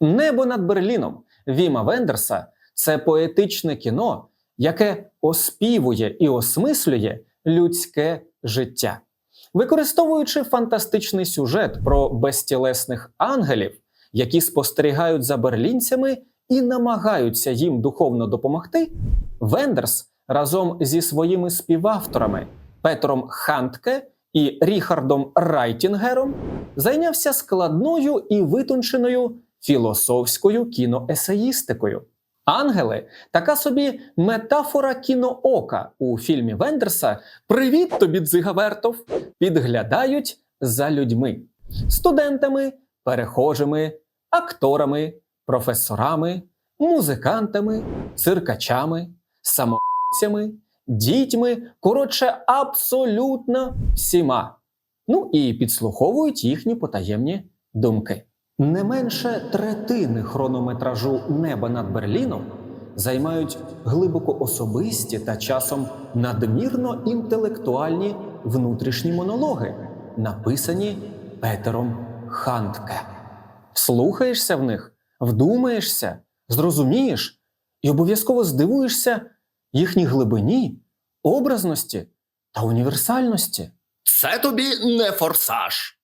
Небо над Берліном Віма Вендерса це поетичне кіно, яке оспівує і осмислює людське життя. Використовуючи фантастичний сюжет про безтілесних ангелів, які спостерігають за берлінцями і намагаються їм духовно допомогти, Вендерс разом зі своїми співавторами Петром Хантке і Ріхардом Райтінгером зайнявся складною і витонченою філософською кіноесеїстикою. Ангели така собі метафора кіноока у фільмі Вендерса Привіт тобі, Дзига Вертов! підглядають за людьми, студентами, перехожими, акторами, професорами, музикантами, циркачами, самоцями, дітьми, коротше, абсолютно всіма. Ну і підслуховують їхні потаємні думки. Не менше третини хронометражу неба над Берліном займають глибоко особисті та часом надмірно інтелектуальні внутрішні монологи, написані Петером Хантке. Слухаєшся в них, вдумаєшся, зрозумієш і обов'язково здивуєшся їхній глибині, образності та універсальності. Це тобі не форсаж.